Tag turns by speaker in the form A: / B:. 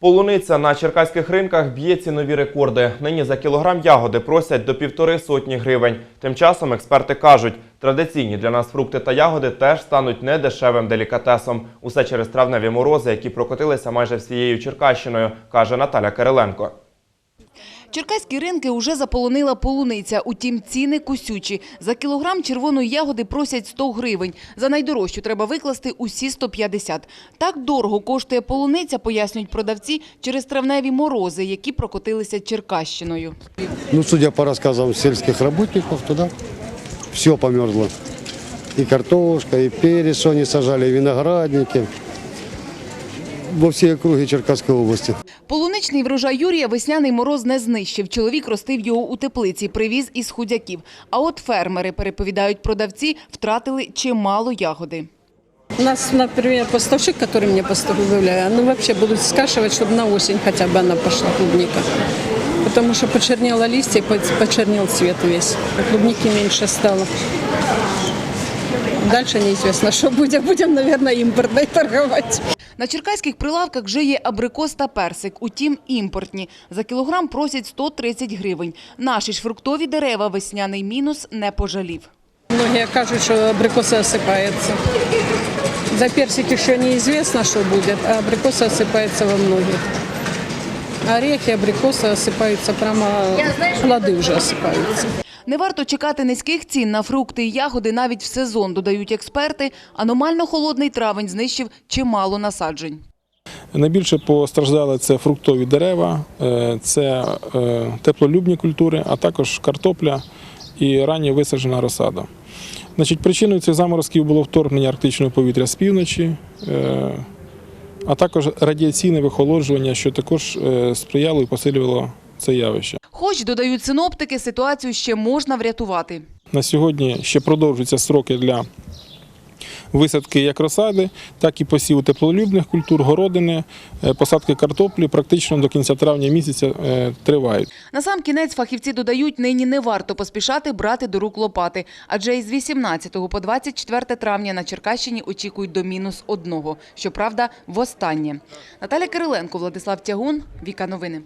A: Полуниця на черкаських ринках б'є цінові рекорди. Нині за кілограм ягоди просять до півтори сотні гривень. Тим часом експерти кажуть, традиційні для нас фрукти та ягоди теж стануть недешевим делікатесом. Усе через травневі морози, які прокотилися майже всією Черкащиною, каже Наталя Кириленко.
B: Черкаські ринки уже заполонила полуниця, утім ціни кусючі. За кілограм червоної ягоди просять 100 гривень. За найдорожчу треба викласти усі 150. Так дорого коштує полуниця, пояснюють продавці, через травневі морози, які прокотилися Черкащиною.
C: Ну, судя по рассказам сельских работников, туда все померзло. И картошка, и перец, что сажали, и виноградники Во всей округе Черкасской области.
B: Полуничний врожай Юрія весняний мороз не знищив. Чоловік ростив його у теплиці, привіз із худяків. А от фермери, переповідають продавці, втратили чимало ягоди.
D: У нас, например, поставщик, который мне поставляет, ну вообще будут скашивать, чтобы на осень хотя бы она пошла, клубника. Потому что почернело листья, по- почернел цвет весь. А клубники меньше стало. Дальше неизвестно, что будет. Будем, наверное, импортной торговать.
B: На черкаських прилавках вже є абрикос та персик, утім імпортні. За кілограм просять 130 гривень. Наші ж фруктові дерева весняний мінус не пожалів.
D: Многие кажут, что абрикосы осыпаются. За персик еще неизвестно, что будет, а абрикосы осыпаются во многих. Орехи, абрикосы осыпаются прямо, плоды уже осыпаются.
B: Не варто чекати низьких цін на фрукти і ягоди навіть в сезон, додають експерти. Аномально холодний травень знищив чимало насаджень.
E: Найбільше постраждали це фруктові дерева, е, це е, теплолюбні культури, а також картопля і ранньо висаджена розсада. Значить, причиною цих заморозків було вторгнення арктичного повітря з півночі, е, а також радіаційне вихолоджування, що також сприяло і посилювало це явище.
B: Хоч, додають синоптики, ситуацію ще можна врятувати.
E: На сьогодні ще продовжуються сроки для висадки як розсади, так і посіву теплолюбних культур, городини, Е, посадки картоплі практично до кінця травня місяця е, тривають.
B: На сам кінець фахівці додають, нині не варто поспішати брати до рук лопати, адже із 18 по 24 травня на Черкащині очікують до мінус одного. Щоправда, востаннє. Наталя Кириленко, Владислав Тягун, Віка Новини.